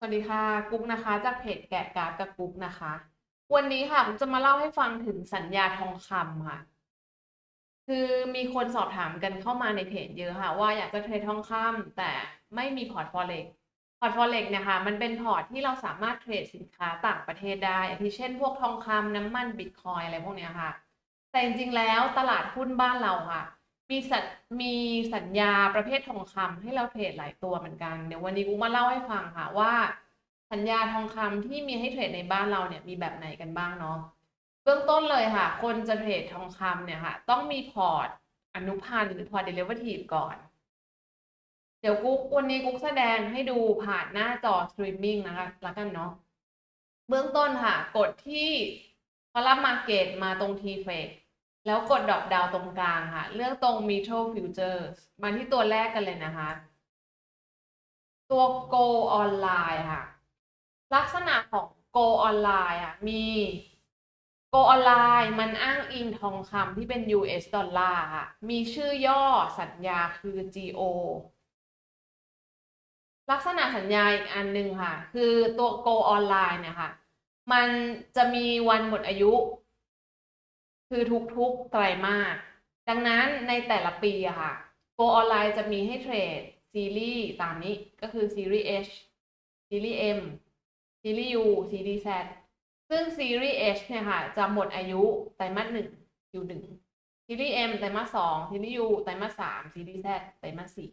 สวัสดีค่ะกุ๊กนะคะ จากเพจแกะกราฟกับกุ๊กนะคะ วันนี้ค่ะกุ๊กจะมาเล่าให้ฟังถึงสัญญาทองคำค่ะ คือมีคนสอบถามกันเข้ามาในเพจเยอะค่ะ ว่าอยากจะเทรดทองคำแต่ไม่มีพอร์ตฟอเร็กพอร์ตฟอเร็กเนี่ยค่ะมันเป็นพอร์ตที่เราสามารถเทรดสินค้าต่างประเทศได้อาทิเช่น พวกทองคำน้ำมันบิตคอยอะไรพวกเนี้ยค่ะ แต่จริงๆแล้วตลาดหุ้นบ้านเราค่ะ มีสัญมีสัญญาประเภททองคำให้เราเทรดหลายตัวเหมือนกัน เดี๋ยววันนี้กูมาเล่าให้ฟังค่ะว่า สัญญาทองคำที่มีให้เทรดในบ้านเราเนี่ยมีแบบไหนกันบ้างเนาะเบื้องต้นเลยค่ะ คนจะเทรดทองคำเนี่ยค่ะ ต้องมีพอร์ตอนุพันธ์หรือพอร์ตเดลิเวอทีฟก่อน เดี๋ยวกุ๊กวันนี้กุ๊กแสดงให้ดูผ่านหน้าจอสตรีมมิ่งนะคะแล้วกันเนาะเบื้องต้นค่ะ กดที่คอลัมน์มาเก็ตมาตรง t f a k แล้วกดดอปดาวตรงกลางค่ะ เลือกตรง Metro Futures มาที่ตัวแรกกันเลยนะคะ ตัว Go Online ค่ะ ลักษณะของ Go Online อะ มี Go Online มันอ้างอิงทองคำที่เป็น US ดอลลาร์ค่ะ มีชื่อย่อสัญญาคือ GO ลักษณะสัญญาอีกอันหนึ่งค่ะ คือตัว Go Online เนี่ยค่ะ มันจะมีวันหมดอายุ คือทุกๆไตรมาสดังนั้นในแต่ละปีอะค่ะ Go Online จะมีให้เทรดซีรีส์ตามนี้ก็คือซีรีส์ H ซีรีส์ M ซีรีส์ U ซีรีส์ Z ซึ่งซีรีส์ H เนี่ยค่ะ จะหมดอายุไตรมาสหนึ่ง Q หนึ่งซีรีส์ M ไตรมาสสองซีรีส์ U ไตรมาสสามซีรีส์ Z ไตรมาสสี่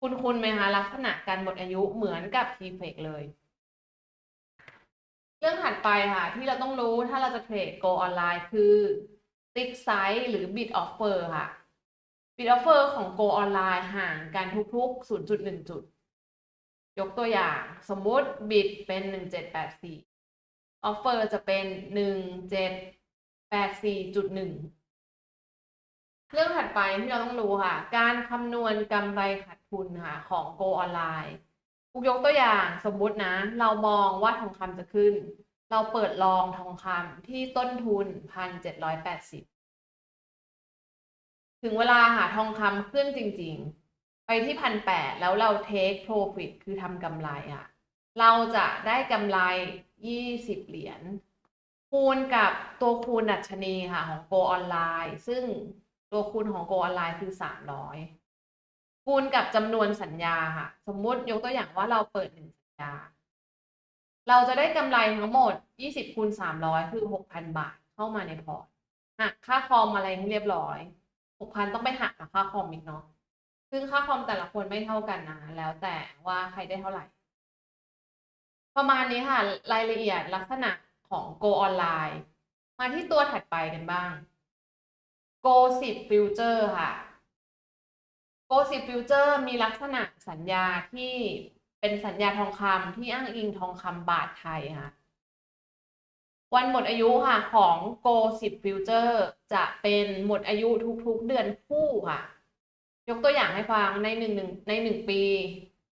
คุณคุณไหมคะลักษณะการหมดอายุเหมือนกับ t f e c เลย เรื่องถัดไปค่ะ ที่เราต้องรู้ถ้าเราจะเทรด Go ออนไลน์คือ Tick Size หรือ Bid Offer ค่ะ Bid Offer ของ Go ออนไลน์ห่างกันทุกๆ 0.1 จุด ยกตัวอย่างสมมุติ Bid เป็น 1784 Offer จะเป็น 1784.1 เรื่องถัดไปที่เราต้องรู้ค่ะ การคำนวณกำไรขาดทุนค่ะของ Go ออนไลน์ กยกตัวอย่างสมมุตินะ เรามองว่าทองคำจะขึ้น เราเปิดลองทองคำที่ต้นทุนพันเจ็ดร้อยแปดสิบถึงเวลาหาทองคำขึ้นจริง ๆ ไปที่พันแปดแล้วเราเทคโปรฟิตคือทำกำไรอะ เราจะได้กำไรยี่สิบเหรียญคูณกับตัวคูณดัชนีค่ะของ Go ออนไลน์ ซึ่งตัวคูณของ Go ออนไลน์คือสามร้อย คูณกับจำนวนสัญญาค่ะ สมมุติยกตัวอย่างว่าเราเปิดหนึ่งสัญญา เราจะได้กำไรทั้งหมด20คูณ300คือ6,000บาทเข้ามาในพอร์ตหักค่าคอมอะไรให้เรียบร้อย6,000ต้องไปหักกับค่าคอมอีกเนาะซึ่งค่าคอมแต่ละคนไม่เท่ากันนะ แล้วแต่ว่าใครได้เท่าไหร่ ประมาณนี้ค่ะ รายละเอียดลักษณะของ Go ออนไลน์ มาที่ตัวถัดไปกันบ้าง Go 10 Future ค่ะ Go 10 Future มีลักษณะสัญญาที่เป็นสัญญาทองคำที่อ้างอิงทองคำบาทไทยค่ะ วันหมดอายุค่ะ ของ Go 10 Future จะเป็นหมดอายุทุกๆเดือนคู่ค่ะ ยกตัวอย่างให้ฟังในหนึ่งหนึ่งในหนึ่งปี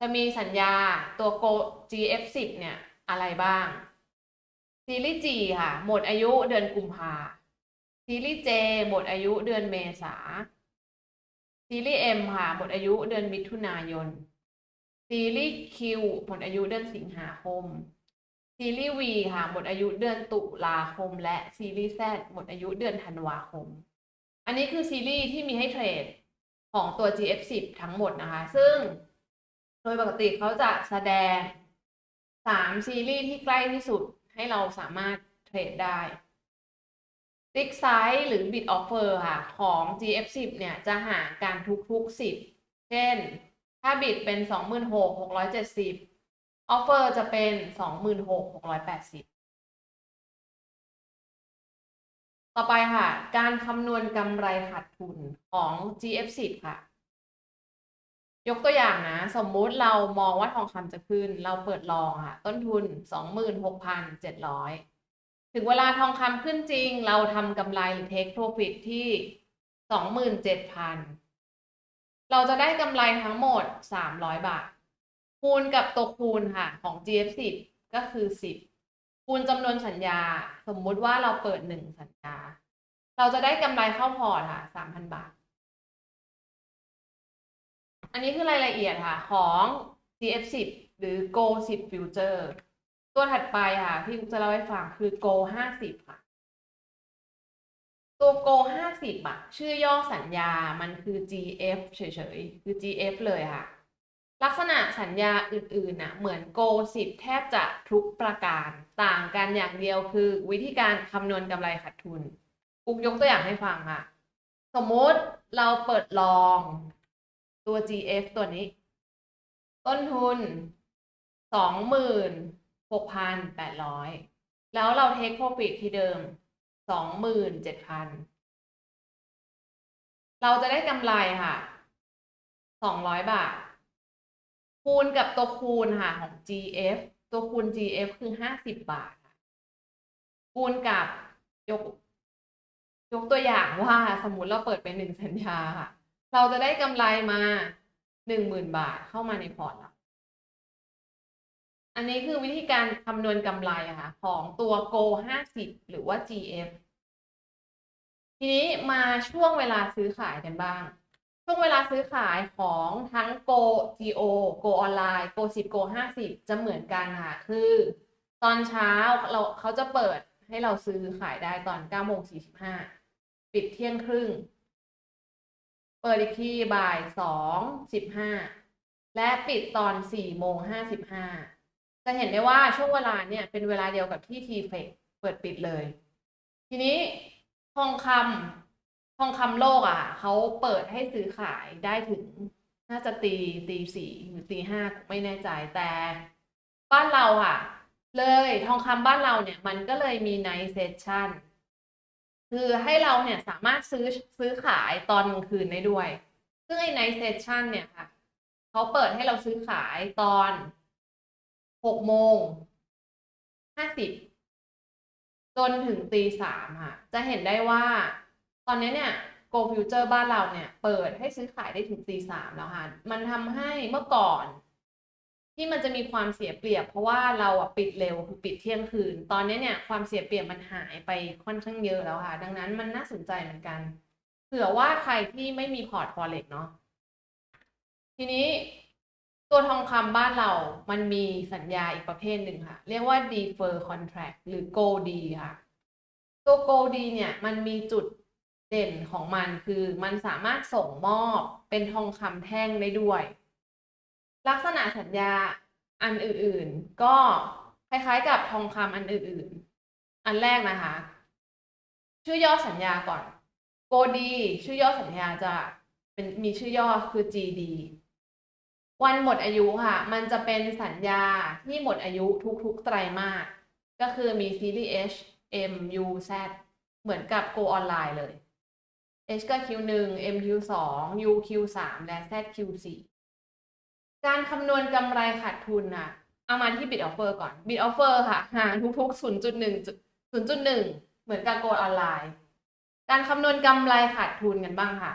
จะมีสัญญาตัว Go GF10 เนี่ยอะไรบ้าง ซีรีส์ G ค่ะ หมดอายุเดือนกุมภาซีรีส์ J หมดอายุเดือนเมษา ซีรีส์ M ค่ะ หมดอายุเดือนมิถุนายน ซีรีส์ Q หมดอายุเดือนสิงหาคม ซีรีส์ V ค่ะ หมดอายุเดือนตุลาคม และซีรีส์ Z หมดอายุเดือนธันวาคม อันนี้คือซีรีส์ที่มีให้เทรดของตัว GF10 ทั้งหมดนะคะ ซึ่งโดยปกติเขาจะแสดง 3 ซีรีส์ที่ใกล้ที่สุดให้เราสามารถเทรดได้ ติ๊กไซส์หรือบิดออฟเฟอร์ค่ะ ของ GF10 เนี่ย จะห่างกันทุกๆ 10 เช่น ถ้าบิดเป็น 26,670ออฟเฟอร์จะเป็นสองหมื่นหกหกร้อยแปดสิบต่อไปค่ะ การคำนวณกำไรขาดทุนของ GF10 ค่ะ ยกตัวอย่างนะ สมมุติเรามองว่าทองคำจะขึ้น เราเปิดลองค่ะ ต้นทุน 26,700 ถึงเวลาทองคำขึ้นจริง เราทำกำไรหรือ take profit ที่สองหมื่นเจ็ดพันเราจะได้กำไรทั้งหมด 300 บาท คูณกับตัวคูณค่ะ ของ GF10 ก็คือ 10 คูณจำนวนสัญญา สมมุติว่าเราเปิด 1 สัญญา เราจะได้กำไรเข้าพอร์ตค่ะ 3,000 บาท อันนี้คือรายละเอียดค่ะ ของ GF10 หรือ Go 10 Future ตัวถัดไปค่ะที่จะเล่าให้ฟังคือ Go 50ค่ะ ตัว Go 50อะชื่อย่อสัญญามันคือ GF เฉยๆ คือ GF เลยค่ะ ลักษณะสัญญาอื่นๆน่ะเหมือน Go 10แทบจะทุกประการ ต่างกันอย่างเดียวคือวิธีการคำนวณกำไรขาดทุนกุ๊กยกตัวอย่างให้ฟังค่ะ สมมติเราเปิดลองตัว GF ตัวนี้ ต้นทุนสองหมื่น หกพันแปดร้อยแล้วเราเทคโปรฟิตที่เดิมสองหมื่นเจ็ดพันเราจะได้กำไรค่ะสองร้อยบาท คูณกับตัวคูณค่ะของ GF ตัวคูณ GF คือห้าสิบบาทคูณกับยกยกตัวอย่างว่าสมมติเราเปิดเป็นหนึ่งสัญญาค่ะ เราจะได้กำไรมาหนึ่งหมื่นบาทเข้ามาในพอร์ตเรา อันนี้คือวิธีการคำนวณกำไรอะค่ะของตัว Go 50 หรือว่า GF ทีนี้มาช่วงเวลาซื้อขายกันบ้าง ช่วงเวลาซื้อขายของทั้ง Go GO Go ออนไลน์ Go 10 Go 50 จะเหมือนกันค่ะ คือ ตอนเช้าเราเขาจะเปิดให้เราซื้อขายได้ตอน9โมง45 ปิดเที่ยงครึ่ง เปิดอีกทีบ่ายสองสิบห้าและปิดตอนสี่โมงห้าสิบห้า จะเห็นได้ว่าช่วงเวลาเนี่ยเป็นเวลาเดียวกับที่ทีเฟกเปิดปิดเลย ทีนี้ทองคำทองคำโลกอะเขาเปิดให้ซื้อขายได้ถึงน่าจะตีตีสี่หรือตีห้าไม่แน่ใจแต่บ้านเราอะ เลยทองคำบ้านเราเนี่ยมันก็เลยมีไนเซสชั่นคือให้เราเนี่ยสามารถซื้อซื้อขายตอนกลางคืนได้ด้วย ซึ่งไอ้ไนเซสชั่นเนี่ยค่ะเขาเปิดให้เราซื้อขายตอน หกโมงห้าสิบจนถึงตีสามค่ะ จะเห็นได้ว่า ตอนนี้เนี่ย Go Future บ้านเราเนี่ย เปิดให้ซื้อขายได้ถึงตีสามแล้วค่ะ มันทำให้เมื่อก่อน ที่มันจะมีความเสียเปรียบ เพราะว่าเราอะปิดเร็วคือปิดเที่ยงคืน ตอนนี้เนี่ย ความเสียเปรียบมันหายไปค่อนข้างเยอะแล้วค่ะ ดังนั้นมันน่าสนใจเหมือนกันเผื่อว่าใครที่ไม่มีพอร์ตฟอเร็กเนาะทีนี้ ตัวทองคำบ้านเรามันมีสัญญาอีกประเภทหนึ่งค่ะ เรียกว่า defer contract หรือ gold ค่ะ ตัว gold เนี่ยมันมีจุดเด่นของมันคือมันสามารถส่งมอบเป็นทองคำแท่งได้ด้วย ลักษณะสัญญาอันอื่นๆ ก็คล้ายๆกับทองคำอันอื่นๆ อันแรกนะคะ ชื่อย่อสัญญาก่อนโกดีชื่อย่อสัญญาจะเป็นมีชื่อย่อคือ GD วันหมดอายุค่ะ มันจะเป็นสัญญาที่หมดอายุทุกๆไตรมาสก็คือมีซีรีส์ H M U Z เหมือนกับ Go ออนไลน์เลย H ก็ Q1 M Q2 U Q3 และ Z Q4 การคำนวณกำไรขาดทุนน่ะ เอามาที่ bid offer ก่อน bid offer ค่ะหางทุกๆ 0.1 0.1 เหมือนกับ Go ออนไลน์ การคำนวณกำไรขาดทุนกันบ้างค่ะ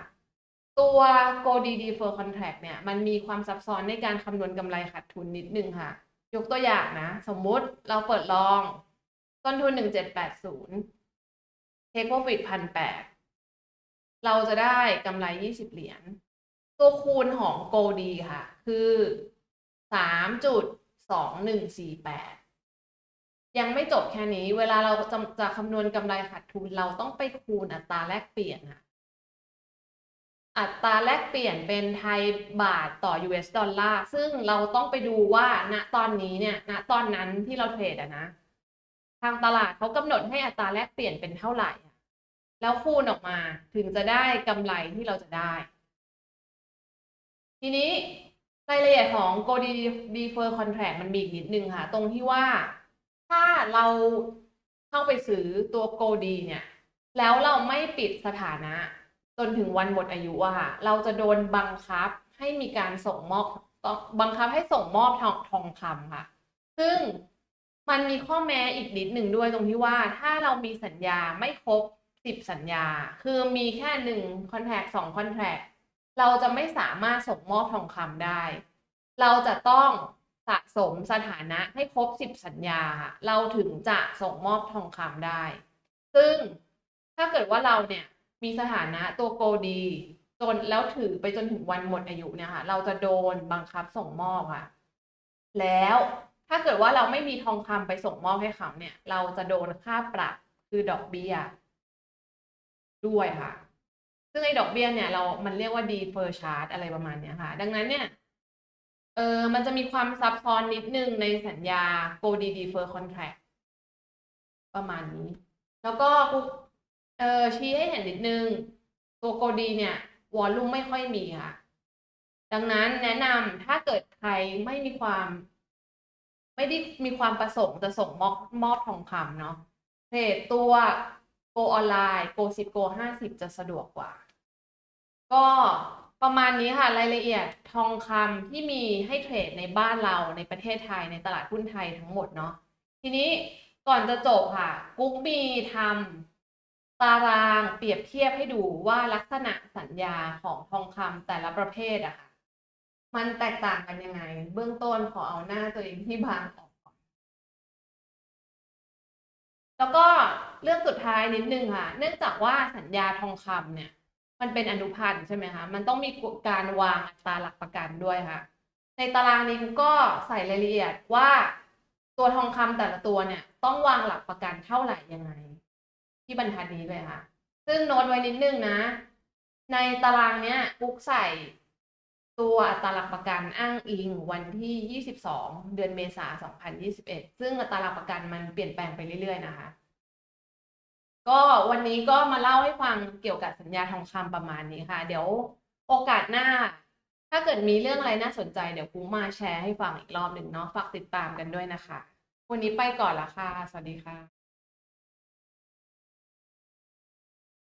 ตัว Go D Defer Contract เนี่ย มันมีความซับซ้อนในการคำนวณกำไรขาดทุนนิดนึงค่ะ ยกตัวอย่างนะ สมมุติเราเปิดลอง ต้นทุน 1780 Take Profit 1,800 เราจะได้กำไร 20 เหรียญ ตัวคูณของ Go D ค่ะ คือ 3.2148 ยังไม่จบแค่นี้ เวลาเราจะจะคำนวณกำไรขาดทุน เราต้องไปคูณอัตราแลกเปลี่ยนค่ะ อัตราแลกเปลี่ยนเป็นไทยบาทต่อ US ดอลลาร์ซึ่งเราต้องไปดูว่าณตอนนี้เนี่ยณตอนนั้นที่เราเทรดอะนะ ทางตลาดเขากำหนดให้อัตราแลกเปลี่ยนเป็นเท่าไหร่ แล้วคูณออกมาถึงจะได้กำไรที่เราจะได้ ทีนี้รายละเอียดของ Go Defer Contract มันมีอีกนิดนึงค่ะ ตรงที่ว่าถ้าเราเข้าไปซื้อตัว Go D เนี่ย แล้วเราไม่ปิดสถานะ จนถึงวันหมดอายุอะค่ะ เราจะโดนบังคับให้มีการส่งมอบบังคับให้ส่งมอบทองทองคำค่ะ ซึ่งมันมีข้อแม้อีกนิดหนึ่งด้วยตรงที่ว่าถ้าเรามีสัญญาไม่ครบสิบสัญญา คือมีแค่หนึ่งคอนแทคสองคอนแทคเราจะไม่สามารถส่งมอบทองคำได้ เราจะต้องสะสมสถานะให้ครบสิบสัญญา เราถึงจะส่งมอบทองคำได้ ซึ่งถ้าเกิดว่าเราเนี่ย มีสถานะตัวโกดีจนแล้วถือไปจนถึงวันหมดอายุเนี่ยค่ะ เราจะโดนบังคับส่งมอบค่ะ แล้วถ้าเกิดว่าเราไม่มีทองคำไปส่งมอบให้เขาเนี่ย เราจะโดนค่าปรับคือดอกเบี้ยด้วยค่ะ ซึ่งไอ้ดอกเบี้ยเนี่ยเรา มันเรียกว่า defer charge อะไรประมาณเนี้ยค่ะ ดังนั้นเนี่ย เออมันจะมีความซับซ้อนนิดนึงในสัญญา go d defer contract ประมาณนี้ แล้วก็ ออชี้ให้เห็นนิดนึง ตัว go d เนี่ยวอลลุ่มไม่ค่อยมีค่ะ ดังนั้นแนะนำถ้าเกิดใครไม่มีความ ไม่ได้มีความประสงค์จะส่งมอบมอบทองคำเนาะเทรดตัว Go ออนไลน์ Go 10 Go 50จะสะดวกกว่า ก็ประมาณนี้ค่ะ รายละเอียดทองคำที่มีให้เทรดในบ้านเราในประเทศไทยในตลาดหุ้นไทยทั้งหมดเนาะทีนี้ก่อนจะจบค่ะ กุ๊กมีทำ ตารางเปรียบเทียบให้ดูว่าลักษณะสัญญาของทองคำแต่ละประเภทอะค่ะ มันแตกต่างกันยังไง เบื้องต้นขอเอาหน้าตัวเองที่บางออกก่อนแล้วก็เรื่องสุดท้ายนิดนึงค่ะ เนื่องจากว่าสัญญาทองคำเนี่ย มันเป็นอนุพันธ์ใช่ไหมคะ มันต้องมีการวางอัตราหลักประกันด้วยค่ะ ในตารางนี้ก็ใส่รายละเอียดว่าตัวทองคำแต่ละตัวเนี่ย ต้องวางหลักประกันเท่าไหร่ยังไง ที่บรรทัดนี้เลยค่ะ ซึ่งโน้ตไว้นิดนึงนะ ในตารางเนี้ยปุ๊กใส่ตัวอัตราหลักประกันอ้างอิงวันที่ 22 เดือนเมษายน 2021 ซึ่งอัตราหลักประกันมันเปลี่ยนแปลงไปเรื่อย ๆ นะคะ ก็วันนี้ก็มาเล่าให้ฟังเกี่ยวกับสัญญาทองคำประมาณนี้ค่ะ เดี๋ยวโอกาสหน้า ถ้าเกิดมีเรื่องอะไรน่าสนใจเดี๋ยวกูมาแชร์ให้ฟังอีกรอบหนึ่งเนาะ ฝากติดตามกันด้วยนะคะ วันนี้ไปก่อนละค่ะ สวัสดีค่ะ